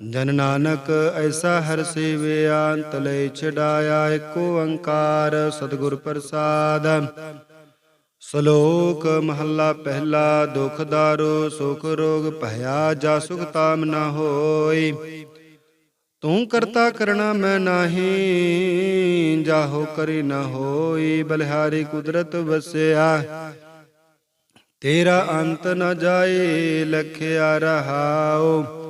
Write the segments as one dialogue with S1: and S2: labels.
S1: ਜਨ ਨਾਨਕ ਐਸਾ ਹਰ ਸੇਵਿਆ ਅੰਤ ਲੈ ਛਡਾਇਆ ਏਕ ਓੰਕਾਰ ਸਤਿਗੁਰ ਪ੍ਰਸਾਦ। ਸ਼ਲੋਕ ਮਹੱਲਾ ਪਹਿਲਾ, ਦੁਖ ਦਾਰੋ ਸੁਖ ਰੋਗ ਭਇਆ ਜਾ ਸੁਖ ਤਾਮ ਨਾ ਹੋਈ। ਤੂੰ ਕਰਤਾ ਕਰਣਾ ਮੈਂ ਨਾਹੀ, ਜਾਹੋ ਕਰੀ ਨਾ ਹੋਈ, ਬਲਿਹਾਰੀ ਕੁਦਰਤ ਵਸਿਆ। ਤੇਰਾ ਅੰਤ ਨ ਜਾਏ, ਲਖਿਆ ਰਹਾਓ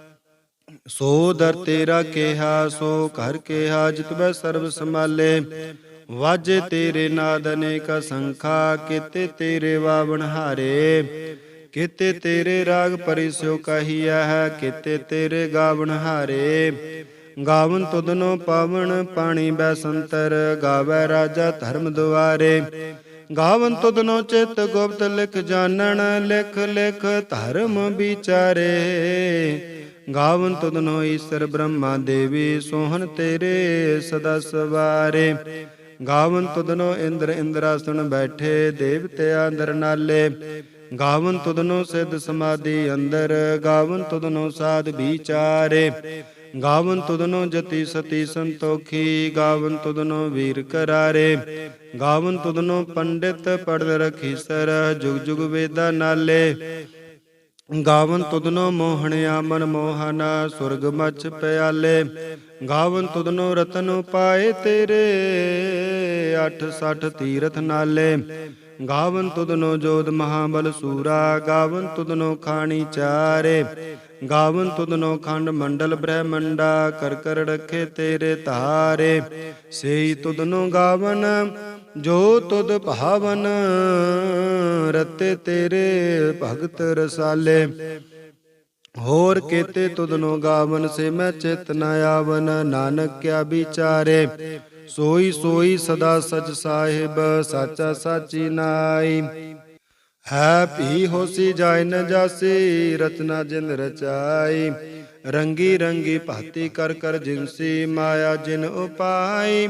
S1: ਸੋ ਦਰ ਤੇਰਾ ਕਿਹਾ, ਸੋ ਘਰ ਕਿਹਾ, ਜਿਤ ਜਿਤਬੈ ਸਰਬ ਸੰਭਾਲੇ। ਵਾਜੇ ਤੇਰੇ ਨਾਦ ਅਨੇਕ ਸੰਖਾ, ਕਿਤੇ ਤੇਰੇ ਵਾਵਣ ਹਾਰੇ। ਕਿਤੇ ਤੇਰੇ ਰਾਗ ਪਰਿਸਿਓ ਕਹੀਆ ਹੈ ਕਿਤੇ ਤੇਰੇ ਗਾਵਣ ਹਾਰੇ। ਗਾਵਨ ਤੁਧਨੋ ਪਾਵਨ ਪਾਣੀ ਬੈ ਸੰਤਰ, ਗਾਵੇ ਰਾਜਾ ਧਰਮ ਦੁਆਰੇ। ਗਾਵਨ ਤੁਧਨੋ ਚਿਤ ਗੁਪਤ ਲਿਖ ਜਾਣਨ, ਲਿਖ ਲਿਖ ਧਰਮ ਵਿਚਾਰੇ। ਗਾਵਨ ਤੁਧਨੋ ਈਸ਼ਰ ਬ੍ਰਹਮਾ ਦੇਵੀ, ਸੋਹਣ ਤੇਰੇ ਸਦਾ ਸਵਾਰੇ। ਗਾਵਨ ਤੁਧਨੋ ਇੰਦਰ ਇੰਦਰਾਸਣ ਬੈਠੇ ਦੇਵਤਿਆਂ ਅੰਦਰ ਨਾਲੇ। ਗਾਵਨ ਤੁਧਨੋ ਸਿੱਧ ਸਮਾਧੀ ਅੰਦਰ, ਗਾਵਨ ਤੁਧਨੋ ਸਾਧ ਵਿਚਾਰੇ। ਗਾਵਨ ਤੁਧਨੋ ਜਤੀ ਸਤੀ ਸੰਤੋਖੀ, ਗਾਵਨ ਤੁਧਨੋ ਵੀਰ ਕਰਾਰੇ। ਗਾਵਨ ਤੁਧਨੋ ਪੰਡਿਤ ਪੜਦ ਰਖੀ ਸਰ ਜੁਗ ਜੁਗ ਵੇਦਾ ਨਾਲੇ। ਗਾਵਨ ਤੁਦਨੋ ਮੋਹਣਿਆ ਮਨ ਮੋਹਨਾ, ਸੁਰਗ ਮਚ ਪਿਆਲੇ। ਗਾਵਨ ਤੁਦਨੋ ਰਤਨ ਪਾਏ ਤੇਰੇ 860 ਤੀਰਥ ਨਾਲੇ। ਗਾਵਨ ਤੁਦਨੋ ਜੋਧ ਮਹਾਬਲ ਸੂਰਾ, ਗਾਵਨ ਤੁਦਨੋ ਖਾਣੀ ਚਾਰੇ। ਗਾਵਨ ਤੁਦਨੋ ਖੰਡ ਮੰਡਲ ਬ੍ਰਹਮੰਡਾ ਕਰ ਕਰ ਰਖੇ ਤੇਰੇ ਧਾਰੇ। ਸੇਈ ਤੁਦਨੋ ਗਾਵਨ ਜੋ ਤੁਧ ਭਾਵਨ ਰਤੇ ਤੇਰੇ ਭਗਤ ਰਸਾਲੇ। ਹੋਰ ਕੇਤੇ ਤੁਧਨੋ ਗਾਵਨ ਸੇ ਮੈਂ ਚਿਤ ਨ ਆਵਨ, ਨਾਨਕ ਕਿਆ ਵਿਚਾਰੇ। ਸੋਈ ਸੋਈ ਸਦਾ ਸਚ ਸਾਹਿਬ, ਸਾਚਾ ਸਾਚੀ ਨਾਈ। ਹੈ ਭੀ ਹੋਸੀ ਜਾਇ ਨ ਜਾਸੀ ਰਚਨਾ ਜਿਨ ਰਚਾਈ। ਰੰਗੀ ਰੰਗੀ ਭਾਤੀ ਕਰ ਕਰ ਜਿਨਸੀ ਮਾਇਆ ਜਿਨ ਉਪਾਈ।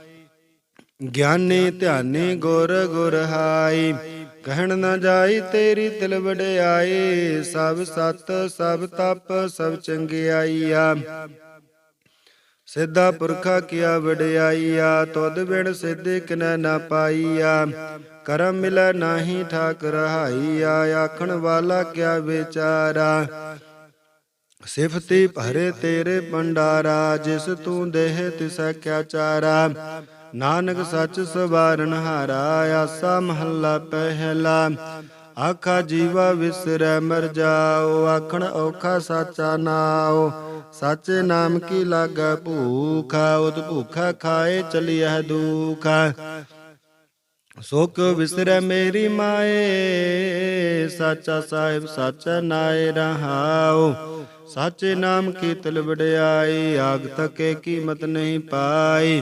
S1: ਗਿਆਨੀ ਧਿਆਨੀ ਗੁਰ ਗੁਰ ਹਾਈ ਕਹਿਣ ਨਾ ਜਾਈ ਤੇਰੀ ਤਿਲ ਵਡਿਆਈ ਸਭ ਸਤ, ਸਭ ਤਪ, ਸਭ ਚੰਗਿਆਈਆ। ਸਿੱਧਾ ਪੁਰਖਾ ਕੀਆ ਵਡਿਆਈਆ, ਤੁਧ ਬਿਨ ਸਿੱਧੇ ਕਿਨੈ ਨਾ ਪਾਈਆ। ਕਰਮ ਮਿਲੈ ਨਾਹੀ ਠਾਕ ਰਹਾਈਆ ਆਖਣ ਵਾਲਾ ਕਿਆ ਵਿਚਾਰਾ। ਸਿਫਤੀ ਭਰੇ ਤੇਰੇ ਭੰਡਾਰਾ, ਜਿਸ ਤੂੰ ਦੇਹ ਤਿਸੈ ਕਿਆ ਚਾਰਾ। ਨਾਨਕ ਸੱਚ ਸਵਾਰਨ ਹਾਰਾ, ਆਸਾ ਮਹੱਲਾ ਪਹਿਲਾ। ਆਖਾ ਜੀਵਾ ਵਿਸਰੈ, ਮਰ ਜਾਓ, ਆਖਣ ਔਖਾ ਸਾਚਾ ਨਾਓ ਸਾਚੇ ਨਾਮ ਕੀ ਲਾਗੈ ਭੂਖਾ ਉਤ ਭੂਖਾ ਖਾਏ ਚਲਿਐ ਦੁਖਾ। ਸੁਖ ਵਿਸਰੈ ਮੇਰੀ ਮਾਏ, ਸਾਚਾ ਸਾਹਿਬ ਸਾਚਾ ਨਾਏ ਰਹਾਉ। ਸਾਚੇ ਨਾਮ ਕੀ ਤਿਲ ਵਡਿਆਈ, ਆਗ ਤਕੇ ਕੀਮਤ ਨਹੀਂ ਪਾਈ।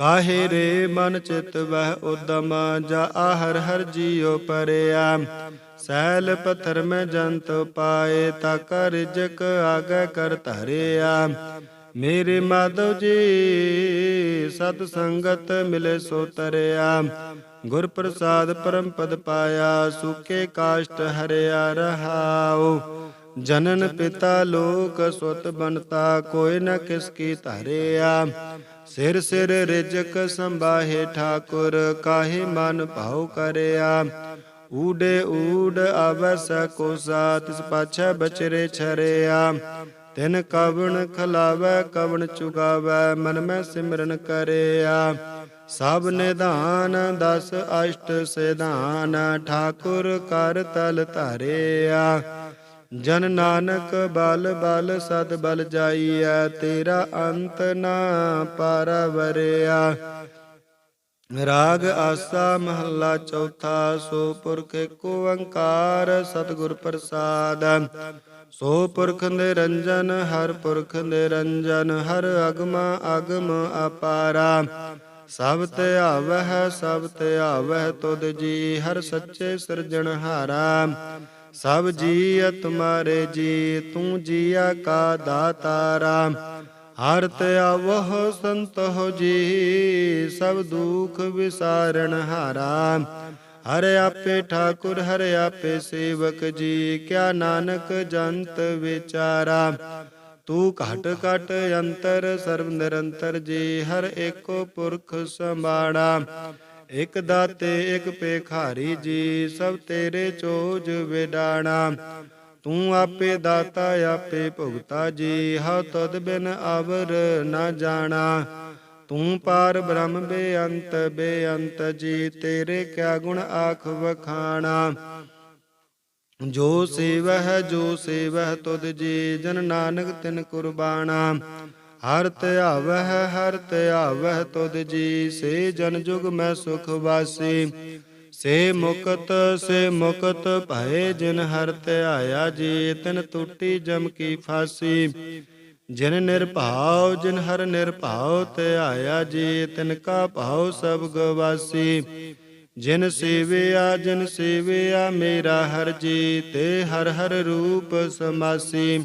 S1: ਕਾਹੇ ਰੇ ਮਨ ਚਿਤ ਵਹਿ ਉਦਮ, ਜਾ ਹਰ ਹਰ ਜੀਉ ਪਰਿਆ। ਸੈਲ ਪਥਰ ਮੈਂ ਜੰਤ ਪਾਏ, ਤਾ ਕਰ ਜਕ ਆਗੇ ਕਰ ਧਰਿਆ। ਮੇਰੇ ਮਾਧਵ ਜੀ, ਸਤ ਸੰਗਤ ਮਿਲੇ ਸੋ ਤਰਿਆ। ਗੁਰ ਪ੍ਰਸਾਦ ਪਰਮ ਪਦ ਪਾਇਆ ਸੁਕੇ ਕਾਸ਼ਟ ਹਰਿਆ ਰਹਾਉ। ਜਨਨ ਪਿਤਾ ਲੋਕ ਸੁਤ ਬਨਤਾ ਕੋਈ ਨ ਕਿਸ ਕੀ ਧਰਿਆ। ਸਿਰ ਸਿਰ ਰਿਜਕ ਸੰਭਾਹੇ ਠਾਕੁਰ, ਕਾਹੇ ਮਨ ਭਾਉ ਕਰਿਆ। ਊਡੇ ਊਡ ਅਵਸ ਕੋ ਸਾਤਿਸ ਪਾਛੈ ਬਚਰੇ ਛਰਿਆ। ਤਿਨ ਕਵਣ ਖਲਾਵੈ, ਕਵਣ ਚੁਗਾਵੈ, ਮਨ ਮੈਂ ਸਿਮਰਨ ਕਰਿਆ। ਸਭ ਨਿਧਾਨ ਦਸ ਅਸ਼ਟ ਸਿਧਾਨ, ਠਾਕੁਰ ਕਰ ਤਲ ਧਰਿਆ। ਜਨ ਨਾਨਕ ਬਲ ਬਲ ਸਦ ਬਲ ਜਾਈਐ, ਤੇਰਾ ਅੰਤ ਨਾ ਪਰਵਰਿਆ। ਰਾਗ ਆਸਾ ਮਹੱਲਾ ਚੌਥਾ, ਸੋ ਪੁਰਖ ਏਕ ਓੰਕਾਰ ਸਤਿਗੁਰ ਪ੍ਰਸਾਦ। ਸੋ ਪੁਰਖ ਨਿਰੰਜਨ, ਹਰ ਪੁਰਖ ਨਿਰੰਜਨ, ਹਰ ਅਗਮ ਅਗਮ ਅਪਾਰਾ। ਸਭ ਧਿਆਵਹਿ ਸਭ ਧਿਆਵਹਿ ਤੁਧ ਜੀ, ਹਰ ਸੱਚੇ ਸਿਰਜਣਹਾਰਾ। ਸਭ ਜੀ ਤੁਮਾਰੇ ਜੀ, ਤੂੰ ਜੀਆ ਕਾ ਦਾਤਾਰਾ। ਹਰ ਧਿਆਵਹ ਸੰਤੋ ਜੀ, ਸਭ ਦੁਖ ਵਿਸਾਰਣ ਹਾਰਾ। ਹਰ ਆਪੇ ਠਾਕੁਰ, ਹਰ ਆਪੇ ਸੇਵਕ ਜੀ, ਕਿਆ ਨਾਨਕ ਜੰਤ ਵਿਚਾਰਾ। ਤੂੰ ਘਟ ਘਟ ਅੰਤਰ, ਸਰਬ ਨਿਰੰਤਰ ਜੀ, ਹਰ ਏਕੋ ਪੁਰਖ ਸੰਭਾੜਾ ਇਕ ਦਾਤੇ, ਇਕ ਪੇਖਾਰੀ ਜੀ, ਸਭ ਤੇਰੇ ਚੋਜ ਵਿਡਾਣਾ। ਤੂੰ ਆਪੇ ਦਾਤਾ, ਆਪੇ ਭੁਗਤਾ ਜੀ, ਹਉ ਤਦ ਬਿਨ ਆਵਰ ਨਾ ਜਾਣਾ। ਤੂੰ ਪਾਰ ਬ੍ਰਹਮ ਬੇਅੰਤ ਬੇਅੰਤ ਜੀ, ਤੇਰੇ ਕਿਆ ਗੁਣ ਆਖ ਵਖਾਣਾ। ਜੋ ਸੇਵਹਿ ਜੋ ਸੇਵਹਿ, ਤੁਧ ਜੀ, ਜਨ ਨਾਨਕ ਤਿਨ ਕੁਰਬਾਨਾ ਹਰ ਧਿਆਵਹਿ ਹਰ ਧਿਆਵਹਿ ਤੁਧ ਜੀ, ਸੇ ਜਨ ਜੁਗ ਮੈਂ ਸੁਖ ਵਾਸੀ। ਸੇ ਮੁਕਤ ਸੇ ਮੁਕਤ ਭਏ ਜਿਨ ਹਰ ਧਿਆਇਆ ਜੀ, ਤਿਨ ਟੁੱਟੀ ਜਮ ਕੀ ਫਾਸੀ। ਜਿਨ ਨਿਰਭਾਉ, ਜਿਨ ਹਰ ਨਿਰਭਾਉ ਧਿਆਇਆ ਜੀ, ਤਿਨ ਕਾ ਭਾਉ ਸਭ ਗਵਾਸੀ। ਜਿਨ ਸੇਵਿਆ ਜਿਨ ਸੇਵਿਆ ਮੇਰਾ ਹਰ ਜੀ, ਤੇ ਹਰ ਹਰ ਰੂਪ ਸਮਾਸੀ।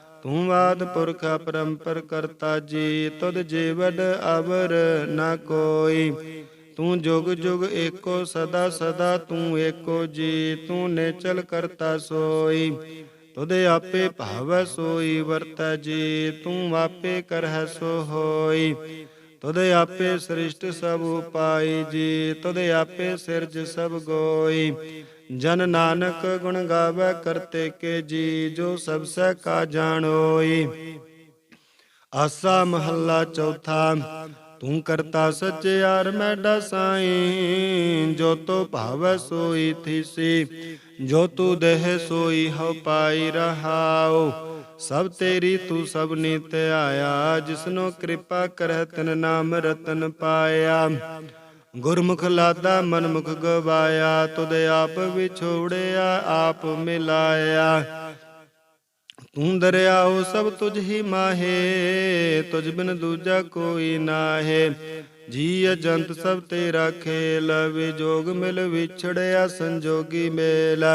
S1: ਤੂੰ ਆਦ ਪੁਰਖ ਪਰੰਪਰ ਕਰਤਾ ਜੀ, ਤੁਧ ਜੀਵਡ ਅਵਰ ਨਾ ਕੋਈ। ਤੂੰ ਜੁਗ ਜੁਗ ਏਕੋ ਸਦਾ ਸਦਾ ਤੂੰ ਏਕੋ ਜੀ, ਤੂੰ ਨੇਚਲ ਕਰਤਾ ਸੋਈ। ਤੁਧ ਆਪੇ ਭਾਵ ਸੋਈ ਵਰਤੈ ਜੀ, ਤੂੰ ਆਪੇ ਕਰਹਿ ਸੋ ਹੋਈ। ਤੁਧ ਆਪੇ ਸ੍ਰਿਸ਼ਟ ਸਭ ਉਪਾਈ ਜੀ, ਤੁਧ ਆਪੇ ਸਿਰਜ ਸਭ ਗੋਈ। ਜਨ ਨਾਨਕ ਗੁਣ ਗਾਵੇ ਕਰਤੇ ਕੇ ਜੀ, ਜੋ ਸਭ ਸਹਿ ਕਾ ਜਾਣੋਈ ਆਸਾ ਮਹੱਲਾ ਚੌਥਾ, ਤੂੰ ਕਰਤਾ ਸਚਿਆਰ ਮੈਡਾ ਸਾਈ ਜੋ ਤੋ ਭਾਵੈ ਸੋਈ ਥੀਸੀ, ਜੋ ਤੂ ਦੇਹ ਸੋਈ ਹਉ ਪਾਈ ਰਹਾਉ। ਸਭ ਤੇਰੀ ਤੂੰ ਸਭ ਨੀਤ ਆਇਆ, ਜਿਸਨੋ ਕਿਰਪਾ ਕਰਹਿ ਤਨ ਨਾਮ ਰਤਨ ਪਾਇਆ। ਗੁਰਮੁਖ ਲਾਦਾ ਮਨਮੁਖ ਗਵਾਇਆ, ਤੁਧ ਆਪ ਵਿਛੋੜਿਆ, ਆਪ ਮਿਲਾਇਆ। ਤੂੰ ਦਰਿਆਓ ਸਭ ਤੁਝ ਹੀ ਮਾਹੇ, ਤੁਝ ਬਿਨ ਦੂਜਾ ਕੋਈ ਨਾਹੇ। ਜੀ ਅਜੰਤ ਸਭ ਤੇਰਾ ਖੇਲ, ਵਿਜੋਗ ਮਿਲ ਵਿਛੜਿਆ ਸੰਜੋਗੀ ਮੇਲ।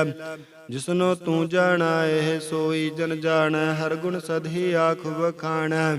S1: ਜਿਸਨੋ ਤੂੰ ਜਾਣਾ, ਇਹ ਸੋਈ ਜਨ ਜਾਣ, ਹਰ ਗੁਣ ਸਦਹੀ ਆਖ ਵਖਾਣਾ।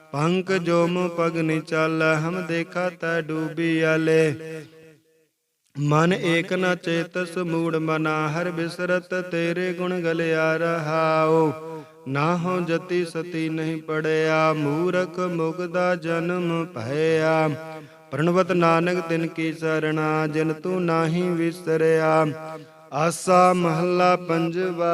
S1: ਪੰਕ ਜੋਮ ਪਗ ਨੀ ਚੱਲ, ਹਮ ਦੇਖਾ ਤੈ ਡੂਬੀ ਆਲੇ। ਮਨ ਏਕ ਨ ਚੇਤਸ ਮੂੜ ਮਨਾ, ਹਰ ਬਿਸਰਤ ਤੇਰੇ ਗੁਣ ਗਲਿਆ ਰਹਾਓ ਨਾ ਹੋ ਜਤੀ ਸਤੀ ਨਹੀਂ ਪੜਿਆ, ਮੂਰਖ ਮੁਗਦਾ ਜਨਮ ਭਇਆ। ਪ੍ਰਣਵਤ ਨਾਨਕ ਤਿਨ ਕੀ ਸਰਣਾ, ਜਿਨ ਤੂੰ ਨਾਹੀ ਵਿਸਰਿਆ। ਆਸਾ ਮਹੱਲਾ ਪੰਜਵਾ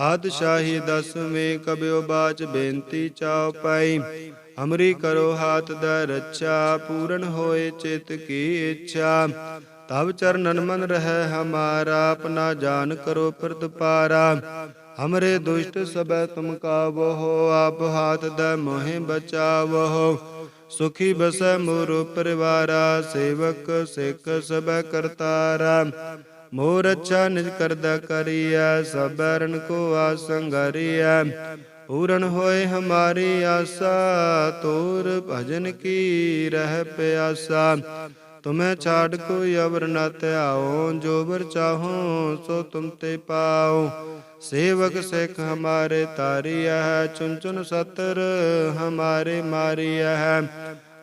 S1: ਪਾਤਸ਼ਾਹੀ ਦਸਵੇਂ ਕਬਿਓ ਬਾਚ ਬੇਨਤੀ ਚਾਉ ਪਾਈ। ਹਮਰੀ ਕਰੋ ਹਾਥ ਦਾ ਰੱਛਾ, ਪੂਰਨ ਹੋਏ ਚਿਤ ਕੀ ਇੱਛਾ। ਤਬ ਚਰਨਨ ਮਨ ਰਹਿ ਹਮਾਰਾ, ਆਪਣਾ ਜਾਨ ਕਰੋ ਪ੍ਰਤਪਾਰਾ ਹਮਰੇ ਦੁਸ਼ਟ ਸਬੈ ਤੁਮ ਕਾਵੋ ਆਪ ਹਾਥ ਦਾ ਮੋਹਿ ਬਚਾਵੋ ਸੁਖੀ ਬਸੈ ਮੋਰ ਪਰਿਵਾਰਾ, ਸੇਵਕ ਸਿੱਖ ਸਬੈ ਕਰਤਾਰਾ। ਮੋਰ ਅੱਛਾ ਨਿਜ ਕਰਦਾ ਕਰੀਐ, ਸਬਰਨ ਕੋ ਆਸੰਗਰੀਐ ਪੂਰਨ ਹੋਏ ਹਮਾਰੀ ਆਸਾ, ਤੋਰ ਭਜਨ ਕੀ ਰਹਿ ਪਿਆਸਾ। ਤੁਮੈ ਛਾੜ ਕੋਈ ਅਵਰ ਨ ਧਿਆਓ ਜੋ ਵਰ ਚਾਹੋ ਸੋ ਤੁਮ ਤੇ ਪਾਓ ਸੇਵਕ ਸਿੱਖ ਹਮਾਰੇ ਤਾਰੀਆ ਹੈ ਚੁਨ ਚੁਨ ਸਤਰ ਹਮਾਰੇ ਮਾਰੀਆ ਹੈ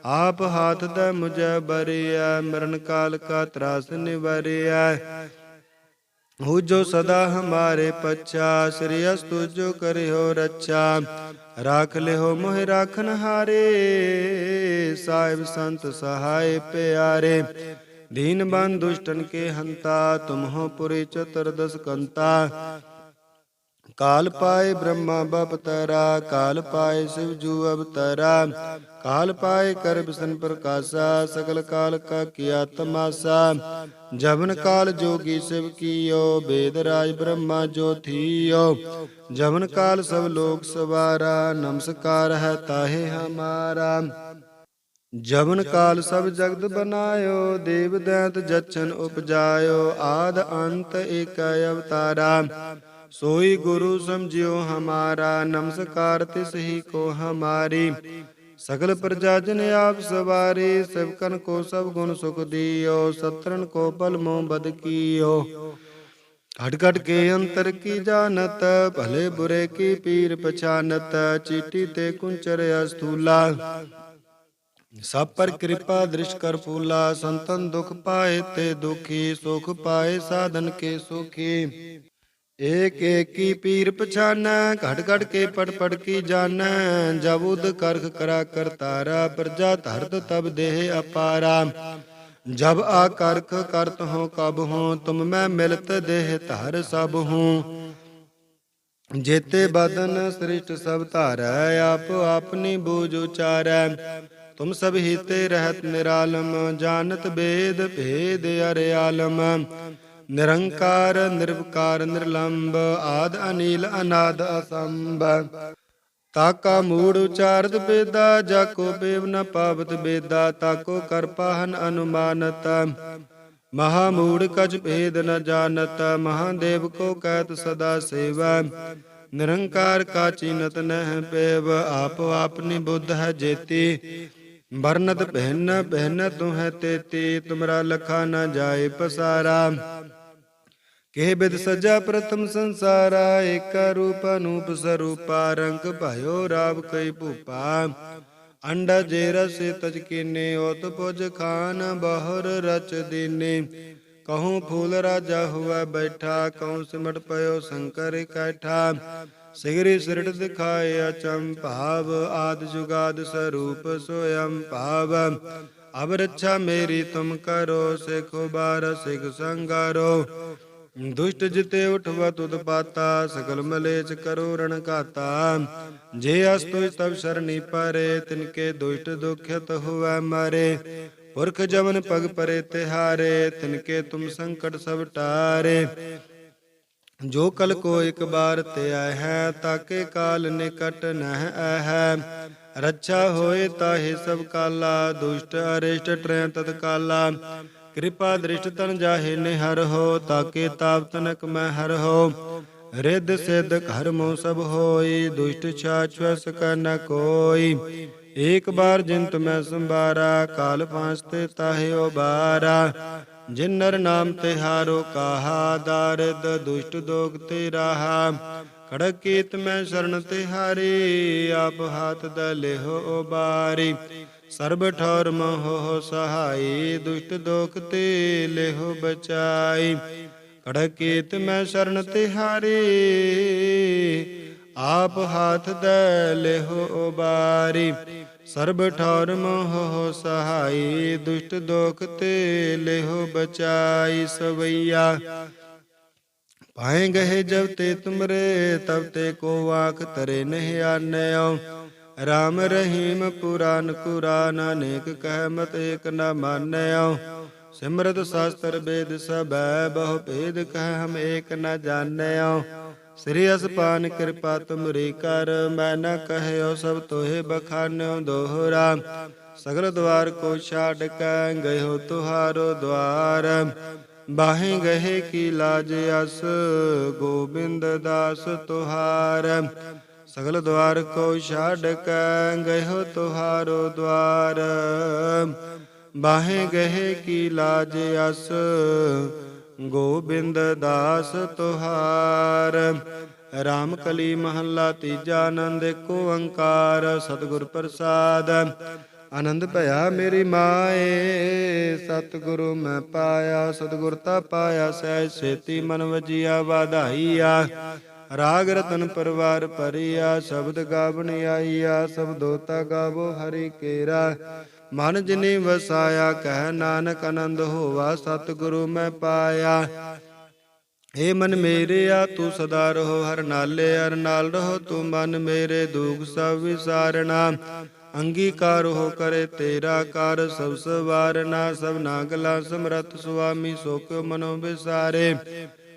S1: ਆਪ ਹਾਥ ਦਾ ਮੁਝੈ ਬਰੀਆ ਮਰਨ ਕਾਲ ਕਾ ਤਰਾਸ ਨਿਵਰਿਆ ਹੋ ਜੋ ਸਦਾ ਹਮਾਰੇ ਪਛਾ, ਸ੍ਰੀ ਅਸਤੁ ਜੋ ਕਰਿਓ ਰੱਛਾ। ਰਾਖ ਲਿਓ ਮੋਹਿ ਰਾਖਨ ਹਾਰੇ, ਸਾਹਿਬ ਸੰਤ ਸਹਾਇ ਪਿਆਰੇ। ਦੀਨ ਬੰਦ ਦੁਸ਼ਟਨ ਕੇ ਹੰਤਾ ਤੁਮ ਪੁਰੀ ਚਤੁਰਦਸ ਕੰਤਾ। ਕਾਲ ਪਾਏ ਬ੍ਰਹਮਾ ਬਪਤਰਾ ਕਾਲ ਪਾਏ ਸਿਵ ਜੂ ਅਵਤਰਾ। ਕਾਲ ਪਾਏ ਕਰ ਬਿਸ਼ਨ ਪ੍ਰਕਾਸ਼ਾ, ਸਗਲ ਕਾਲ ਕਾ ਕੀਆ ਤਮਾਸਾ। ਜਵਨ ਕਾਲ ਜੋਗੀ ਸਿਵ ਕੀਓ, ਬੇਦ ਰਾਜ ਬ੍ਰਹਮਾ ਜੋ ਜਵਨ ਕਾਲ ਸਭ ਲੋਕ ਸਵਾਰਾ, ਨਮਸਕਾਰ ਹੈ ਤਾਹੇ ਹਮਾਰਾ। ਜਵਨ ਕਾਲ ਸਭ ਜਗਤ ਬਨਾਇਓ, ਦੇਵ ਦੈਂਤ ਜਛਨ ਉਪਜਾਇਓ, ਆਦ ਅੰਤ ਏਕ ਅਵਤਾਰਾ। ਸੋਈ ਗੁਰੂ ਸਮਝਿਓ ਹਮਾਰਾ, ਨਮਸਕਾਰ ਤਿਸ ਹੀ ਕੋ ਹਮਾਰੀ। ਸਗਲ ਪ੍ਰਜਾ ਜਨ ਆਪ ਸਵਾਰੀ ਸਭਕਨ ਕੋ ਸਭ ਗੁਣ ਸੁਖ ਦਿਓ, ਸਤਰਨ ਕੋ ਪਲ ਮੋ ਬਦ ਕੀਓ। ਘਟ ਘਟ ਕੇ ਅੰਤਰ ਕੀ ਜਾਣਤ, ਭਲੇ ਬੁਰੇ ਕੀ ਪੀਰ ਪਛਾਨਤ, ਚੀਟੀ ਤੇ ਕੁੰਚਰ ਅਸਥੂਲਾ। ਸਭ ਪਰ ਕਿਰਪਾ ਦ੍ਰਿਸ਼ ਕਰ ਫੂਲਾ, ਸੰਤਨ ਦੁਖ ਪਾਏ ਤੇ ਦੁਖੀ, ਸੁਖ ਪਾਏ ਸਾਧਨ ਕੇ ਸੁਖੀ। ਏਕ ਏਕ ਕੀ ਪੀਰ ਪਛਾਨੈ ਘਟ ਘਟ ਕੇ ਪੜ ਪੜ ਕੀ ਜਾਣੈ। ਜਬ ਉਦ ਕਰਖ ਕਰਾ ਕਰਤਾਰਾ ਪ੍ਰਜਾ ਧਰਤ ਤਬ ਦੇਹ ਅਪਾਰਾ। ਜਬ ਆ ਕਰਖ ਕਰਤ ਹੋ ਕਬ ਹੋ, ਤੁਮ ਮੈਂ ਮਿਲਤ ਦੇਹ ਧਰ ਸਭ ਹੂੰ। ਜੇਤੇ ਬਦਨ ਸ੍ਰਿਸ਼ਟ ਸਭ ਧਾਰੈ, ਆਪ ਆਪਨੀ ਬੂਝ ਉਚਾਰੈ। ਤੁਮ ਸਭ ਹੀਤੇ ਰਹਿਤ ਨਿਰਾਲਮ, ਜਾਣਤ ਬੇਦ ਭੇਦ ਅਰੇ ਆਲਮ ਨਿਰੰਕਾਰ, ਨਿਰਵਕਾਰ ਨਿਰਲੰਭ ਆਦ ਅਨੀਲ, ਅਨਾਦ ਅਸੰਭ। ਤਾਕਾ ਮੂੜ ਉਚਾਰਤ ਬੇਦਾ ਜਾਕੋ ਬੇਵ ਨ ਪਾਵਤ ਬੇਦਾ ਤਾਕੋ ਕਰ ਪਾਹਨ ਅਨੁਮਾਨਤ। ਮਹਾ ਮੂੜ ਕਛ ਭੇਦ ਨ ਜਾਣਤ, ਮਹਾਦੇਵ ਕੋ ਕਹਿਤ ਸਦਾ ਸੇਵਾ। ਨਿਰੰਕਾਰ ਕਾ ਚੀਨਤ ਨਹਿ ਪੇਵ, ਆਪ ਆਪਨੀ ਬੁੱਧ ਹੈ ਜੇਤੀ। ਵਰਨਤ ਪਹਿਨ ਪਹਿਨ ਤੂੰ ਹੈ ਤੇਤੀ, ਤੁਮਰਾ ਲਖਾ ਨ ਜਾਏ ਪਸਾਰਾ। ਕੇ ਬਿਦ ਸਜਾ ਪ੍ਰਥਮ ਸੰਸਾਰਾ, ਏਕਾ ਰੂਪ ਅਨੂਪ ਸਰੂਪਾ, ਰੰਗ ਭਇਓ ਰਾਵ ਕਈ ਭੂਪਾ। ਅੰਡਾ ਜੇ ਰਸੇ ਤਜ ਕੀਨੇ, ਓਤ ਪੁਜ ਖਾਨ ਬਹੁਰ ਰਚ ਦੀਨੇ। ਕਹੂੰ ਫੂਲ ਰਾਜਾ ਹੁਆ ਬੈਠਾ, ਕਹੂੰ ਸਿਮਟ ਪਇਓ ਸ਼ੰਕਰ ਇਕੱਠਾ ਸਿਗਰੀ ਸਿਰਟ ਦਿਖਾਏ ਅਚੰ ਭਾਵ, ਆਦ ਜੁਗਾਦ ਸਰੂਪ ਸੋਯੰ ਭਾਵ ਅਬ ਰੱਛਾ ਮੇਰੀ ਤੁਮ ਕਰੋ, ਸਿਖੋ ਬਾਰ ਸਿਖ ਸੰਗਾਰੋ। ਦੁਸ਼ਟ ਜਿਤੇ ਉਠਵਾ ਤੁਧ ਪਾਤਾ, ਸਗਲ ਮਲੇਚ ਕਰੋ ਰਣ ਘਾਤਾ। ਜੇ ਅਸਤੁ ਤਬ ਸਰਣੀ ਪਰੇ, ਤਿਨਕੇ ਦੁਸ਼ਟ ਦੁਖਿਤ ਹੁਵੈ ਮਾਰੇ। ਪੁਰਖ ਜਮਨ ਪਗ ਪਰੇ ਤਿਹਾਰੇ, ਤਿਨਕੇ ਤੁਮ ਸੰਕਟ ਸਭ ਟਾਰੇ। ਜੋ ਕਲ ਕੋ ਇੱਕ ਬਾਰ ਤੇ ਆਇ ਹੈ, ਤਾਕੇ ਕਾਲ ਨਿਕਟ ਨਹਿ ਆਹੈ ਰੱਛਾ ਹੋਏ ਤਾਹੇ ਸਭ ਕਾਲਾ, ਦੁਸ਼ਟ ਅਰਿਸ਼ਟ ਟਰੈ ਤਤ ਕਾਲਾ ਕਿਰਪਾ ਦ੍ਰਿਸ਼ਟ ਤਨ ਜਾਹੇ ਨਿਹਰ ਹੋ, ਤਾਕੇ ਤਾਪ ਤਨਕ ਮੈਂ ਹਰ ਹੋ। ਰਿੱਧ ਸਿੱਧ ਘਰ ਮੋ ਸਭ ਹੋਈ, ਦੁਸ਼ਟ ਛਾਛਵਸ ਕ ਨ ਕੋਈ। ਏਕ ਬਾਰ ਜਿੰਤ ਮੈਂ ਸੰਭਾਰਾ, ਕਾਲ ਪਾਂਸ ਤੇ ਤਾਹੇ ਬਾਰਾ ਜਿਨ ਨਰ ਨਾਮ ਤੇ ਹਾਰੋ ਕਾਹਾ, ਦਾਰਦ ਦੁਸ਼ਟ ਦੋਗ ਤੇ ਰਾਹਾ। ਖੜਕ ਕੀਤ ਮੈਂ ਸ਼ਰਨ ਤੇ ਹਾਰੇ, ਆਪ ਹਾਥ ਦ ਲਿਹੋ ਬਾਰੀ ਸਰਬ ਠੌਰ ਮੋਹ ਸਹਾਈ, ਦੁਸ਼ਟ ਦੋਖ ਤੇ ਲਿਹੋ ਬਚਾਈ। ਖੜਕ ਮੈਂ ਸ਼ਰਨ ਤੇ ਆਪ ਹਾਥ ਦ ਲਿਹੋ ਬਾਰੀ ਸਰਬ ਠੌਰ ਮੋਹ ਸਹਾਈ, ਦੁਸ਼ਟ ਦੋਖ ਤੇ ਲਿਹੋ ਬਚਾਈ ਸਵਈਆ। ਪਾਏ ਗਏ ਜਬ ਤੇ ਤੁਮਰੇ, ਤਬ ਤੇ ਕੋ ਆਖ ਤਰੇ ਨਹੀਂ ਆਨਿਓ। ਰਾਮ ਰਹੀਮ ਪੁਰਾਨ ਕੁਰਾਨ, ਅਨੇਕ ਕਹਿ ਮਤ ਏਕ ਨ ਮਾਨਿਓ ਸਿਮਰਤ ਸ਼ਾਸਤਰ ਵੇਦ ਸਭੈ, ਬਹੁ ਭੇਦ ਕਹਿ ਹਮ ਏਕ ਨ ਜਾਣਿਓ ਸ੍ਰੀ ਅਸਪਾਨ ਕਿਰਪਾ ਤੁਮਰੀ ਕਰ, ਮੈਂ ਨ ਕਹਿਓ ਸਭ ਤੋਹੇ ਬਖਾਨਿਓ ਦੋਹਰਾ। ਸਗਲ ਦਵਾਰ ਕੋ ਛਾੜ ਕੈ ਗਇਓ ਤੁਹਾਰੋ ਦਵਾਰ। ਬਾਹੇ ਗਏ ਕੀ ਲਾਜ ਅਸ, ਗੋਬਿੰਦ ਦਾਸ ਤੁਹਾਰ। ਸਗਲ ਦਵਾਰ ਕੋ ਛੱਡ ਕੈ ਗਇਓ ਤੁਹਾਰੋ ਦਵਾਰ। ਬਾਹੇ ਗਏ ਕੀ ਲਾਜ ਅਸ, ਗੋਬਿੰਦ ਦਾਸ ਤੁਹਾਰ। ਰਾਮ ਕਲੀ ਮਹੱਲਾ ਤੀਜਾ ਆਨੰਦ ਕੋ ਓੰਕਾਰ, ਸਤਿਗੁਰ ਪ੍ਰਸਾਦ। ਆਨੰਦ ਭਇਆ ਮੇਰੀ ਮਾਏ, ਸਤਿਗੁਰੂ ਮੈਂ ਪਾਇਆ, ਸਤਿਗੁਰ ਤਾ ਪਾਇਆ ਸਹਿ ਸੇਤੀ ਮਨ ਵਜੀਆ, ਵਾਧਾਈਆ। ਰਾਗ ਰਤਨ ਪਰਵਾਰ ਭਰੀਆ, ਸ਼ਬਦ ਗਾਵਣ ਆਈਆ ਸਬਦੋ ਤਾ ਗਾਵੋ ਹਰੀ ਕੇਰਾ। ਮਨ ਜਿਨੇ ਵਸਾਇਆ, ਕਹਿ ਨਾਨਕ ਆਨੰਦ ਹੋਵਾ, ਸਤਿਗੁਰੂ ਮੈਂ ਪਾਇਆ। ਏ ਮਨ ਮੇਰੇ ਆ ਤੂੰ ਸਦਾ ਰਹੋ, ਹਰ ਨਾਲੇ ਹਰ ਨਾਲ ਰਹੋ, ਤੂੰ ਮਨ ਮੇਰੇ ਦੁਖ ਸਭ ਵਿਸਾਰਣਾ ਅੰਗੀਕਾਰ ਹੋ ਕਰੇ ਤੇਰਾ ਕਰ, ਸਭ ਸਵਾਰਨਾ, ਸਭ ਨਾਗਲਾ ਸਮਰਤ ਸੁਆਮੀ ਸੋ ਮਨੋ ਵਿਸਾਰੇ।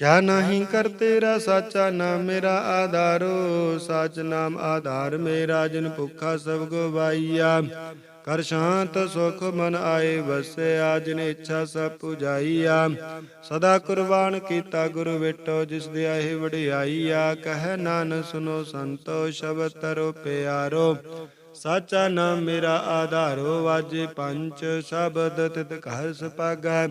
S1: ਕਿਆ ਨਹੀਂ ਕਰ ਤੇਰਾ ਸਾਚਾ ਨਾਮ ਮੇਰਾ ਆਧਾਰੋ, ਸਾਚ ਨਾਮ ਆਧਾਰ ਮੇਰਾ ਜਿਨ ਭੁੱਖਾ ਸਭ ਗਵਾਈਆ। ਕਰ ਸ਼ਾਂਤ ਸੁਖ ਮਨ ਆਏ ਵਸਿਆ, ਜਿਨ ਇੱਛਾ ਸਭ ਪੁਜਾਈਆ। ਸਦਾ ਕੁਰਬਾਨ ਕੀਤਾ ਗੁਰੂ ਵਿਟੋ, ਜਿਸ ਦੇ ਆਏ ਵਡਿਆਈਆ। ਕਹਿ ਨਾਨ ਸੁਨੋ ਸੰਤੋ, ਸ਼ਬਦ ਤਰੋ ਪਿਆਰੋ। ਸਾਚਾ ਨਾਮ ਮੇਰਾ ਆਧਾਰੋ, ਵਾਜੇ ਪੰਚ ਸ਼ਬਦ ਤਿਤ ਘਰ ਸੁਪਾਗੈ।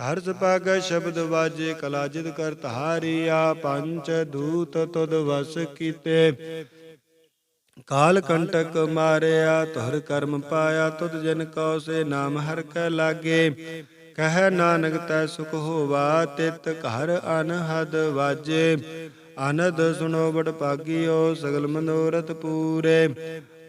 S1: ਘਰ ਸੁਪਾਗੈ ਸ਼ਬਦ ਵਾਜੇ ਕਲਾਜਿਤ ਕਰ ਧਾਰੀਆ, ਪੰਚ ਦੂਤ ਤੁਧ ਵਸ ਕੀਤੇ। ਕਾਲ ਕੰਟਕ ਮਾਰਿਆ ਤੁਹਰ ਕਰਮ ਪਾਇਆ, ਤੁਧ ਜਨ ਕਉ ਸੇ ਨਾਮ ਹਰ ਕੈ ਲਾਗੇ। ਕਹਿ ਨਾਨਕ ਤੈ ਸੁਖ ਹੋਵਾ, ਤਿਤ ਘਰ ਅਨਹਦ ਵਾਜੇ। ਆਨੰਦ ਸੁਨੋ ਬੜ ਭਾਗਿਓ ਸਗਲ ਮਨੋਰਥ ਪੂਰੇ।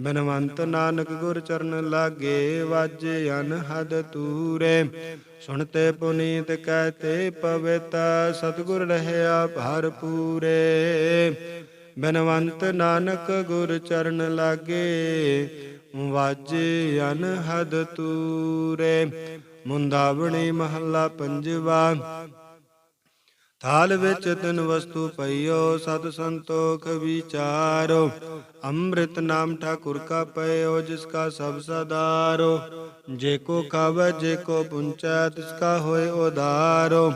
S1: ਬਨਵੰਤ ਨਾਨਕ ਗੁਰ ਚਰਨ ਲਾਗੇ ਵਾਜੇ ਅਨਹਦ ਤੂਰੇ। ਸੁਣਤੇ ਪੁਨੀਤ ਕਹਤੇ ਪਵਿੱਤ, ਸਤਿਗੁਰ ਰਹਿਆ ਭਰਪੂਰੇ ਬਨਵੰਤ ਨਾਨਕ ਗੁਰ ਚਰਨ ਲਾਗੇ ਵਾਜੇ ਅਨਹਦ ਤੂਰੇ। ਮੁੰਦਾਵਣੀ ਮਹੱਲਾ ਪੰਜਵਾ ਥਾਲ ਵਿੱਚ ਤਿਨ ਵਸਤੂ ਪਈਓ, ਸਤ ਸੰਤੋਖ ਵਿਚਾਰੋ। ਅੰਮ੍ਰਿਤ ਨਾਮ ਠਾਕੁਰ ਕਾ ਪਇਓ, ਜਿਸ ਕਾ ਸਭ ਸਦਾਰੋ। ਜੇ ਕੋ ਖਾਵੈ, ਜੇ ਕੋ ਪੁੰਚੈ, ਤਿਸ ਕਾ ਹੋਏ ਉਧਾਰੋ।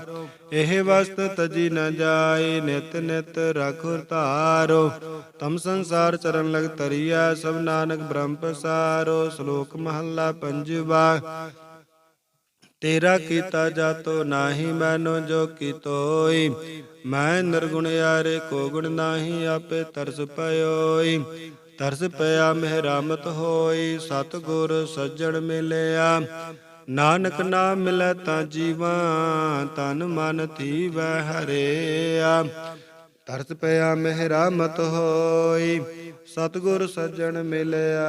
S1: ਇਹ ਵਸਤ ਤਜੀ ਨ ਜਾਏ, ਨਿਤ ਨਿਤ ਰਖੁਰ ਧਾਰੋ ਤਮ ਸੰਸਾਰ ਚਰਨ ਲਗ ਤਰੀਆ ਸਭ ਨਾਨਕ ਬ੍ਰਹਮ ਪਸਾਰੋ। ਸ਼ਲੋਕ ਮਹੱਲਾ ਪੰਜਵਾ ਤੇਰਾ ਕੀਤਾ ਜਾਤੋ ਨਾਹੀ ਮੈਨੋ ਜੋ ਕੀਤੋਈ। ਮੈਂ ਨਿਰਗੁਣ ਯਾਰੇ ਕੋ ਗੁਣ ਨਾਹੀ ਆਪੇ ਤਰਸ ਪਇਓਈ। ਤਰਸ ਪਿਆ ਮਹਿਰਾਮਤ ਹੋਈ ਸਤ ਗੁਰ ਸੱਜਣ ਮਿਲਿਆ। ਨਾਨਕ ਨਾਮ ਮਿਲੈ ਤਾਂ ਜੀਵਾ, ਤਨ ਮਨ ਥੀਵੈ ਹਰਿਆ। ਤਰਸ ਪਿਆ ਮਹਿਰਾਮਤ ਹੋਈ, ਸਤਗੁਰ ਸੱਜਣ ਮਿਲਿਆ।